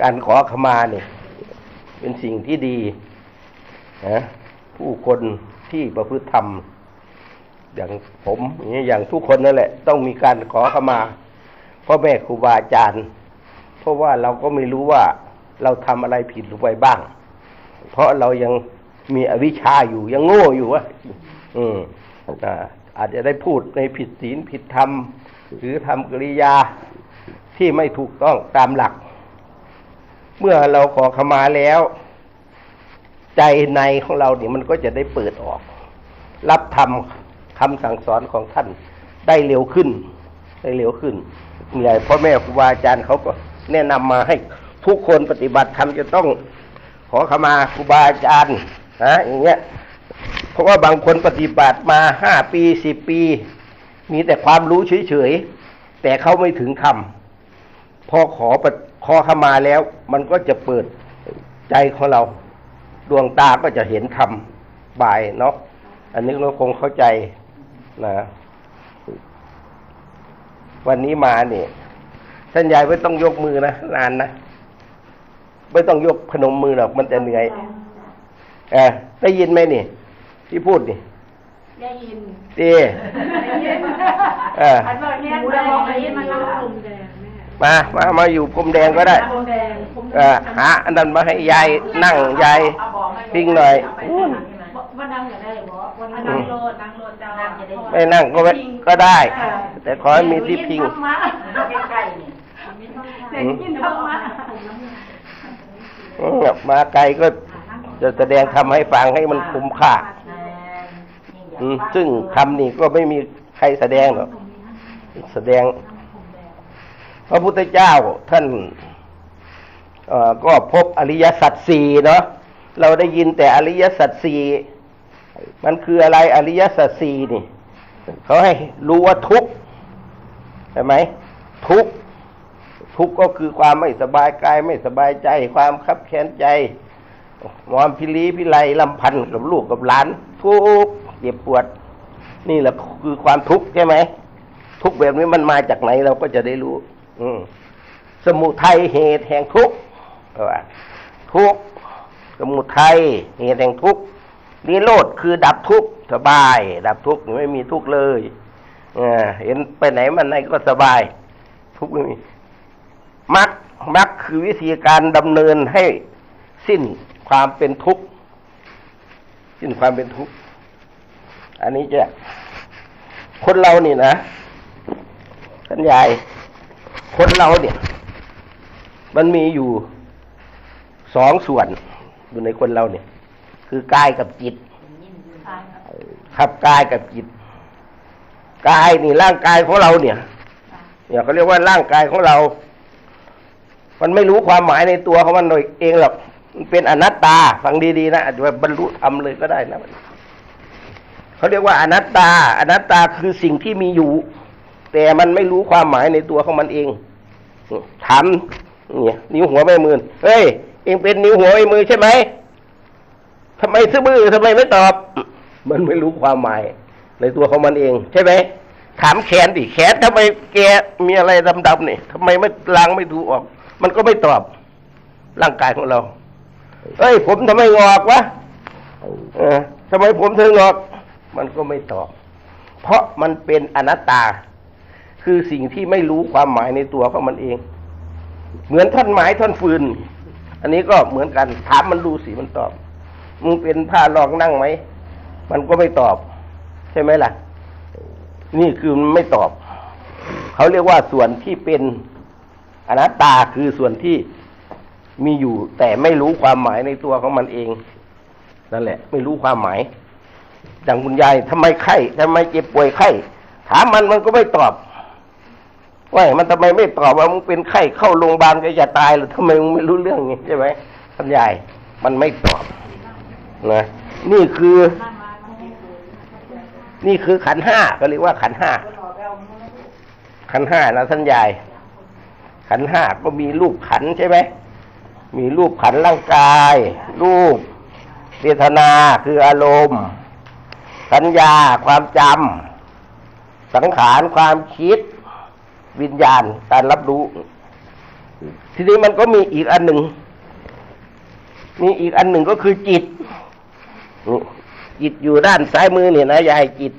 การขอขมาเนี่ยเป็นสิ่งที่ดีนะผู้คนที่ประพฤติธรรม อย่างผมอย่างทุกคนนั่นแหละ ต้องมีการขอขมาพ่อแม่ครูบาอาจารย์ เพราะว่าเราก็ไม่รู้ว่าเราทำอะไรผิดหรือไปบ้าง เพราะเรายังมีอวิชชาอยู่ยังโง่อยู่วะอืมอ่าอาจจะได้พูดในผิดศีลผิดธรรมหรือทำกริยา ที่ไม่ถูกต้องตามหลัก เมื่อเราขอขมาแล้ว ใจในของเราเนี่ยมันก็จะได้เปิดออก รับธรรมคำสั่งสอนของท่านได้เร็วขึ้น ได้เร็วขึ้นเนี่ยพ่อแม่ครูบาอาจารย์เขาก็แนะนำมาให้ทุกคนปฏิบัติธรรมจะต้องขอขมาครูบาอาจารย์นะอย่างเงี้ยเพราะว่าบางคนปฏิบัติมาห้าปีสิบปี มีแต่ความรู้เฉยๆ แต่เขาไม่ถึงธรรม พอขอปฏิขอขมาแล้ว มันก็จะเปิดใจของเรา ดวงตาก็จะเห็นธรรมบ่ายเนาะอันนี้เราคงเข้าใจนะวันนี้มาเนี่ยท่านยายไม่ต้องยกมือนะนานนะไม่ต้องยกพนมมือหรอกมันจะเหนื่อยเออได้ยินไหมนี่ ที่พูดนี่ได้ยินดีได้ยินเอออันบอกเนี่ยได้ยินมันก็ลมแดงแม่มามามาอยู่พรมแดงก็ได้ลมแดงผมเออหาอันนั้นมาให้ยายนั่งยายพิงหน่อยว่านั่งอย่าได้บอกว่านั่งโลดนั่งโลดเจ้าจะได้ไม่นั่งก็ไม่ก็ได้ แต่ขอให้มีที่พิงมาใกล้ๆนี่เด็กกินธรรมะอืมมาไกลก็จะแสดงทำให้ฟังให้มันคุ้มค่าอืมซึ่งคำนี้ก็ไม่มีใครแสดงหรอกแสดง พระพุทธเจ้าท่านก็พบอริยสัจสี่เนาะเราได้ยินแต่อริยสัจสี่มันคืออะไรอริยสัจสี่นี่เขาให้รู้ว่าทุกข์ใช่ไหมทุกข์ทุกข์ก็คือความไม่สบายกายไม่สบายใจ ความคับแค้นใจความพิลีพิไลลำพันธ์กับลูกกับหลาน ทุกข์เจ็บปวด นี่แหละคือความทุกข์ใช่ไหมทุกข์แบบนี้มันมาจากไหนเราก็จะได้รู้ สมุทัยเหตุแห่งทุกข์ทุกข์สมุทัยเหตุแห่งทุกข์นิโรธคือดับทุกข์สบาย ดับทุกข์ไม่มีทุกข์เลยเออเห็นไปไหนมันไหนก็สบาย ทุกข์ไม่มีมรรคมรรคคือวิธีการดำเนินให้สิ้นความเป็นทุกข์สิ้นความเป็นทุกข์อันนี้จะคนเรานี่นะท่านยาย คนเราเนี่ย มันมีอยู่สองส่วนอยู่ในคนเราเนี่ย คือกายกับจิตขับกายกับจิตกายนี่ร่างกายของเราเนี่ยเนี่ยเขาเรียกว่าร่างกายของเรา มันไม่รู้ความหมายในตัวของมันโดยเองหรอกมันเป็นอนัตตาฟังดีๆนะอาจจะบรรลุธรรมเลยก็ได้นะเขาเรียกว่าอนัตตา อนัตตาคือสิ่งที่มีอยู่ แต่มันไม่รู้ความหมายในตัวของมันเองถามเนี่ย นิ้วหัวแม่มือเฮ้ยเองเป็นนิ้วหัวไอ้มือใช่ไหมทำไมซื่อบื้อทำไมไม่ตอบ มันไม่รู้ความหมาย ในตัวของมันเอง ใช่ไหมถามแขนดิแขนทำไมแกมีอะไรดำๆนี่ทำไมไม่ล้างไม่ถูออก มันก็ไม่ตอบ ร่างกายของเราเอ้ย ผมทำไมงอกวะเออทำไมผมถึงงอก มันก็ไม่ตอบ เพราะมันเป็นอนัตตา คือสิ่งที่ไม่รู้ความหมายในตัวของมันเอง เหมือนท่อนไม้ท่อนฟืน อันนี้ก็เหมือนกันถามมันดูสิมันตอบมึงเป็นผ้ารองนั่งไหมมันก็ไม่ตอบ ใช่ไหมล่ะ นี่คือมันไม่ตอบ เขาเรียกว่าส่วนที่เป็นอนัตตาคือส่วนที่มีอยู่ แต่ไม่รู้ความหมายในตัวของมันเองนั่นแหละ ไม่รู้ความหมายอย่างคุณยายทำไมไข้ทำไมเจ็บป่วยไข้ถามมันมันก็ไม่ตอบ ว่ามันทำไมไม่ตอบว่ามึงเป็นไข้เข้าโรงพยาบาลก็จะตายหรือทำไมมึงไม่รู้เรื่องนี้ใช่ไหมท่านยายมันไม่ตอบนะนี่คือ นี่คือขันห้าก็เรียกว่าขันห้าขันห้านะท่านยายขันห้าก็มีรูปขันใช่ไหมมีรูปขันร่างกาย รูปเวทนาคืออารมณ์สัญญาความจำสังขารความคิด วิญญาณการรับรู้ ทีนี้มันก็มีอีกอันหนึ่ง มีอีกอันหนึ่งก็คือจิต จิตอยู่ด้านซ้ายมือเนี่ยนะยายจิต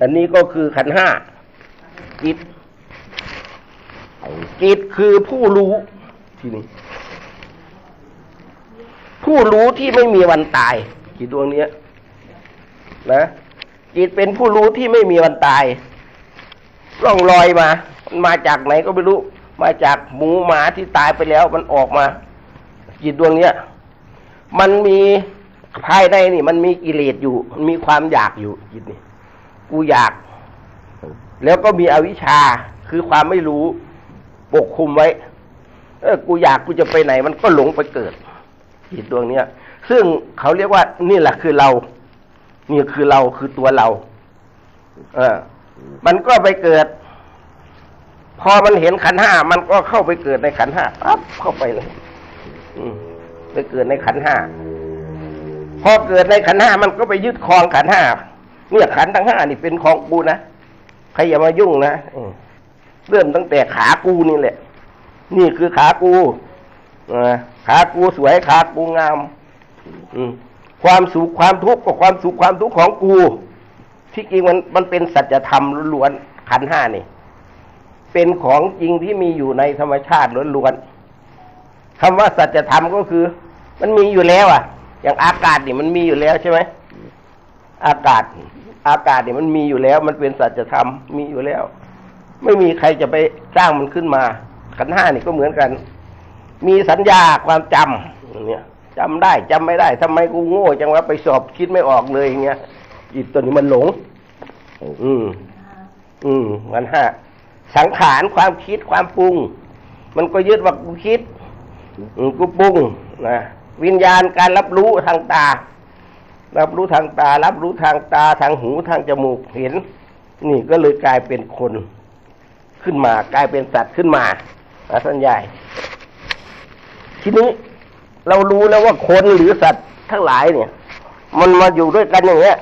อันนี้ก็คือขันห้าจิต จิตคือผู้รู้ที่นี่ผู้รู้ที่ไม่มีวันตายจิตดวงเนี้ยนะจิตเป็นผู้รู้ที่ไม่มีวันตายร่องรอยมา มันมาจากไหนก็ไม่รู้ มาจากหมูหมาที่ตายไปแล้ว มันออกมาจิตดวงเนี้ยมันมีภายในนี่ มันมีกิเลสอยู่ มันมีความอยากอยู่จิตนี่กูอยาก แล้วก็มีอวิชชาคือความไม่รู้ปกคุมไว้ เออ กูอยากกูจะไปไหน มันก็หลงไปเกิดจิตดวงเนี้ยซึ่งเขาเรียกว่านี่แหละคือเรา นี่คือเราคือตัวเรา เออ มันก็ไปเกิด พอมันเห็นขันห้ามันก็เข้าไปเกิดในขันห้าปั๊บเข้าไปเลย อืไปเกิดในขันห้าพอเกิดในขันห้ามันก็ไปยึดครองขันห้าเนี่ยขันทั้งห้านี่เป็นของกูนะใครอย่ามายุ่งนะเริ่มตั้งแต่ขากูนี่แหละ นี่คือขากูขากูสวยขากูงามความสุขความทุกข์ก็ความสุขความทุกข์ของกู ที่จริงมันมันเป็นสัจธรรมล้วนขันห้านี่ เป็นของจริงที่มีอยู่ในธรรมชาติล้วนๆคำว่าสัจธรรมก็คือ มันมีอยู่แล้วอะ อย่างอากาศนี่มันมีอยู่แล้วใช่ไหมอากาศ อากาศนี่มันมีอยู่แล้ว มันเป็นสัจธรรมมีอยู่แล้ว ไม่มีใครจะไปสร้างมันขึ้นมาขันห้านี่ก็เหมือนกัน มีสัญญาความจำอย่าเนี่ยจำได้จำไม่ได้ทำไมกูโง่จังวะไปสอบคิดไม่ออกเลยอย่างเงี้ยจิตตัวนี้มันหลง อืม อืมมันห้า สังขารความคิดความปรุง มันก็ยึดว่ากูคิดกูปรุงนะวิญญาณการรับรู้ทางตา รับรู้ทางตา รับรู้ทางตาทางหูทางจมูกเห็น นี่ก็เลยกลายเป็นคนขึ้นมากลายเป็นสัตว์ขึ้นมานะท่านใหญ่ทีนี้เรารู้แล้วว่าคนหรือสัตว์ทั้งหลายเนี่ย มันมาอยู่ด้วยกันอย่างเงี้ย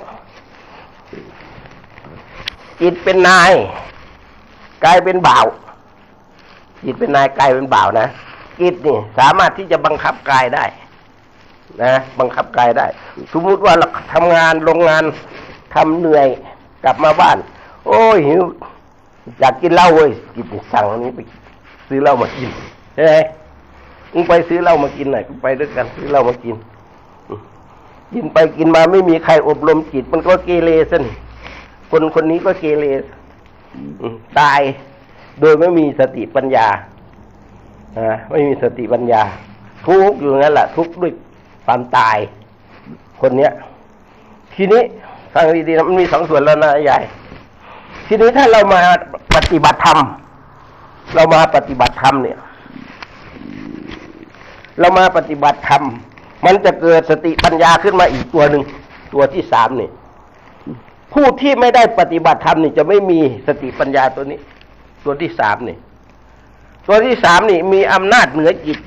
จิตเป็นนาย กลายเป็นบ่าว จิตเป็นนายกลายเป็นบ่าวนะจิตนี่สามารถที่จะบังคับกายได้ นะ บังคับกายได้ สมมุติว่าเราทำงานโรงงานทำเหนื่อยกลับมาบ้าน โอ้ยหิวอยากกินเหล้าเว้ยกินสั่งอันนี้ไปซื้อเหล้ามากินใช่ไหมมึงไปซื้อเหล้ามากินหน่อยกูไปด้วยกันซื้อเหล้ามากินกินไปกินมาไม่มีใครอบรมจิต มันก็เกเรสิคนคนนี้ก็เกเรอืม ตายโดยไม่มีสติปัญญาไม่มีสติปัญญา ทุกอยู่งั้นแหละทุกข์ด้วยความตาย คนเนี้ย ทีนี้ฟังดีๆนะมันมีสองส่วนแล้วนะยายทีนี้ถ้าเรามาปฏิบัติธรรมเรามาปฏิบัติธรรมเนี่ย เรามาปฏิบัติธรรมมันจะเกิดสติปัญญาขึ้นมาอีกตัวหนึ่งตัวที่สามนี่ ผู้ที่ไม่ได้ปฏิบัติธรรมนี่จะไม่มีสติปัญญาตัวนี้ ตัวที่สามนี่ ตัวที่สามนี่ มีอำนาจเหนือจิต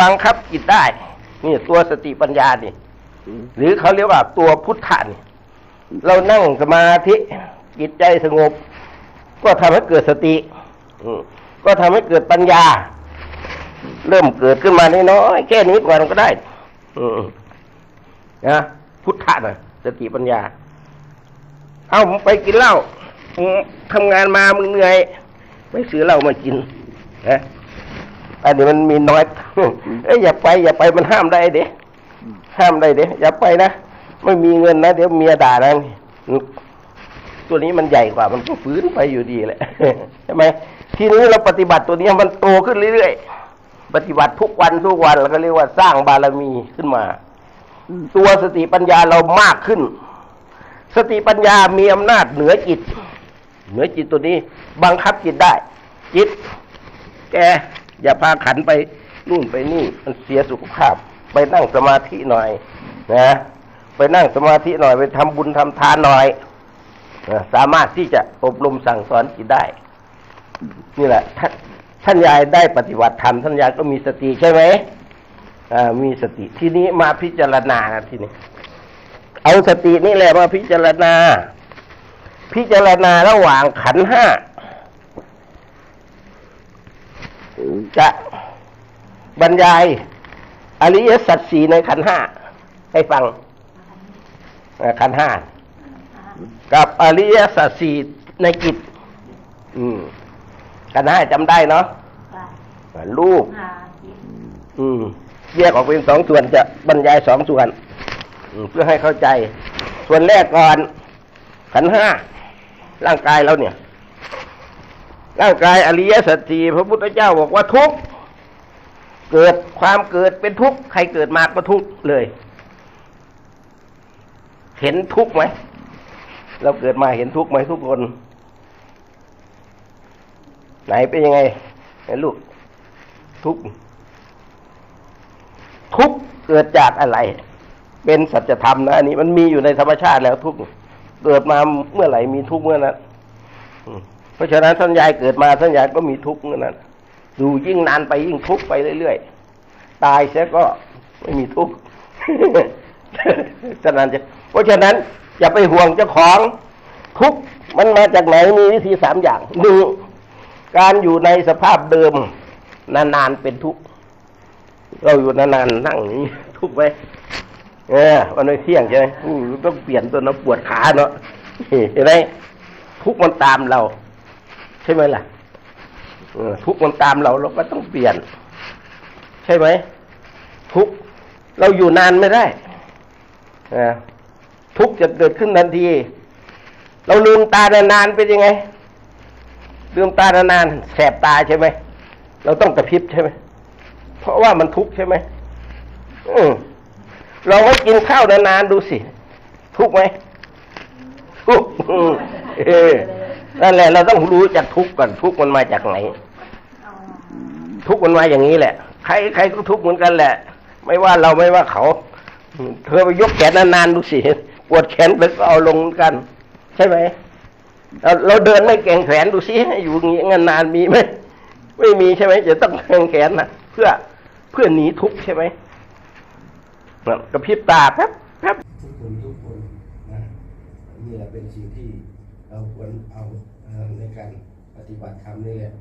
บังคับจิตได้ นี่ตัวสติปัญญานี่ หรือเขาเรียกว่าตัวพุทธะนี่ เรานั่งสมาธิจิตใจสงบ ก็ทำให้เกิดสติอก็ทำให้เกิดปัญญา เริ่มเกิดขึ้นมาน้อยแค่นี้ก่อนก็ได้อืนะพุทธะนะสติปัญญา เอามึงไปกินเหล้ามึงทำงานมามึงเหนื่อยไปซื้อเหล้ามากินนะอันนี้มันมีน้อยเอ้ยอย่าไป อย่าไปมันห้ามได้เด้ห้ามได้เด้อย่าไปนะไม่มีเงินนะเดี๋ยวเมียด่านะตัวนี้มันใหญ่กว่า มันก็ฟื้นไปอยู่ดีแหละใช่ไหมทีนี้เราปฏิบัติตัวนี้มันโตขึ้นเรื่อยๆปฏิบัติทุกวันทุกวันแล้วก็เรียกว่าสร้างบารมีขึ้นมา ตัวสติปัญญาเรามากขึ้น สติปัญญามีอำนาจเหนือจิต เหนือจิตตัวนี้ บังคับจิตได้ จิต แกอย่าพาขันไปนู่นไปนี่ มันเสียสุขภาพ ไปนั่งสมาธิหน่อยนะไปนั่งสมาธิหน่อยไปทำบุญทำทานหน่อยสามารถที่จะอบรมสั่งสอนจิตได้ นี่แหละท่านท่านยายได้ปฏิบัติธรรมท่านยายก็มีสติใช่ไหมมีสติทีนี้มาพิจารณานะทีนี้ เอาสตินี่แหละมาพิจารณา พิจารณาระหว่างขันธ์ห้าจะบรรยายอริยสัจสี่ในขันธ์ห้าให้ฟังเอ่อขันธ์ห้ากับอริยสัจสี่ในกิจอืมขันธ์ห้าจำได้เนาะรูปอืมแยกออกเป็นสองส่วนจะบรรยายสองส่วนอืม เพื่อให้เข้าใจ ส่วนแรกก่อนขันห้าร่างกายเราเนี่ย ร่างกายอริยสัจสีพระพุทธเจ้าบอกว่าทุกเกิดความเกิดเป็นทุกข์ใครเกิดมาก็ทุกข์เลย เห็นทุกข์ไหมเราเกิดมาเห็นทุกข์ไหมทุกคน ไหนเป็นยังไงไหนลูกทุกข์ทุกข์เกิดจากอะไร เป็นสัจธรรมนะอันนี้มันมีอยู่ในธรรมชาติแล้วทุกเกิดมาเมื่อไหร่มีทุกเมื่อนั้นเพราะฉะนั้นท่านยาเกิดมาท่านยาก็มีทุกเมื่อนั้นดูยิ่งนานไปยิ่งทุกไปเรื่อยๆตายเสียก็ไม่มีทุกข์ฉะนั้นจะเพราะฉะนั้นอย่าไปห่วงเจ้าของทุกมันมาจากไหนมีวิธีสามอย่างหนึ่งการอยู่ในสภาพเดิม นานๆเป็นทุกข์เราอยู่นานๆนั่งอย่างนี้ทุกข์ไหม เออมันไม่เที่ยงใช่ไหมต้องเปลี่ยนตัวน้ำปวดขาเนาะเห็นไหมทุกมันตามเรา ใช่ไหมล่ะอทุกมันตามเราเราก็ต้องเปลี่ยน ใช่ไหมทุกเราอยู่นานไม่ได้ทุกจะเกิดขึ้นทันที เราลืมตานานๆเป็นยังไงลืมตานานๆแสบตาใช่ไหมเราต้องกระพริบใช่ไหมเพราะว่ามันทุกข์ใช่ไหมอืม เราไม่กินข้าวนานๆดูสิ ทุกไหมทุกเออนั่นแหละ เราต้องรู้จักทุกก่อนทุกมันมาจากไหน ทุกมันมาอย่างนี้แหละ ใครใครก็ทุกเหมือนกันแหละ ไม่ว่าเราไม่ว่าเขาอืมเธอไปยกแขนนานๆดูสิปวดแขนไปก็เอาลงกัน ใช่ไหมเราเราเดินไม่แกว่งแขนดูสิอยู่อย่างนี้นานๆมีไหมไม่มีใช่ไหมจะต้องแกว่งแขนนะเพื่อเพื่อหนีทุกข์ใช่ไหม กระพริบตาแป๊บแป๊บทุกคนทุกคนนะนี่แหละเป็นสิ่งที่เราควรเอาในการปฏิบัติธรรมนี่แหละ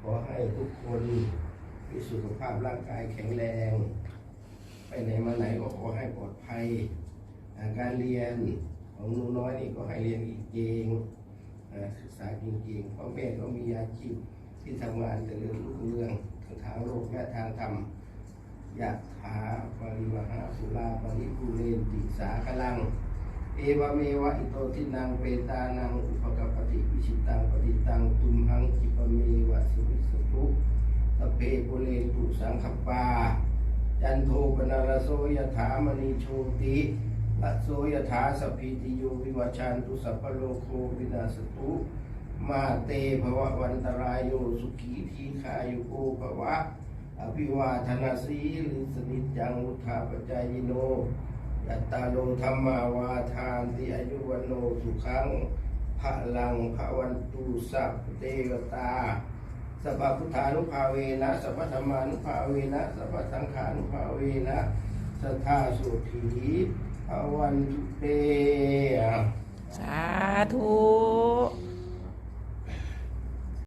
ขอให้ทุกคนมีสุขภาพร่างกายแข็งแรง ไปไหนมาไหนก็ขอให้ปลอดภัย การเรียนของหนูน้อยนี่ก็ให้เรียนเก่งๆอ่าศึกษาเก่งๆพ่อแม่ก็มีอาชีพที่ทำงานเจริญรุ่งเรืองทั้งทางโลกและทางธรรม ยะถาปริวหาสุราปริภูเรนติสาคลัง เอวเมวะอิโตทินังเปตานังอุปกปปติวิชิตังปฏิตังตุมหังคิปเมวะสุวิสตุสพเพปุเรนตุสังคปา จันโทปนารโสยถามณีโชติละโสยถาสพพิติโยวิวัชชันตุสัพพโลโควินาสตุมาเตภวะวันตรายโยสุขีทีขายุโกภวะ อภิวาทนาสีลิสนิจังุทาปจายโนยัตตาโลธรรมาวาทานติอายุวโนสุขังพระลังพระวันตุสัพเทวตาสัพพุทธานุภาเวนะสัพพธรรมานุภาเวนะสัพพสังขานุภาเวนะสัทธาสุถีภวันตุเตสาธุ